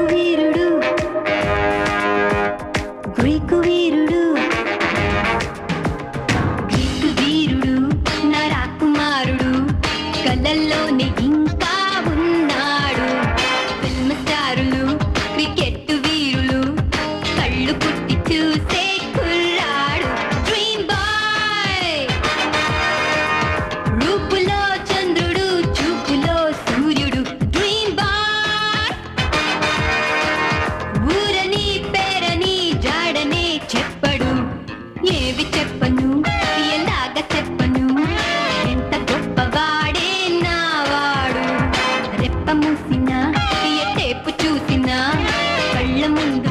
వీరుడు. Greek వీరుడు. Greek ఉన్నాడు. Film స్టారులు క్రికెట్ కళ్ళు పుట్టి చూసే ఏవి చెప్పను? ఎలాగ చెప్పను? ఎంత గొప్పవాడే నావాడు రెప్ప మూసిన ఎటేపు చూసిన కళ్ళ ముందు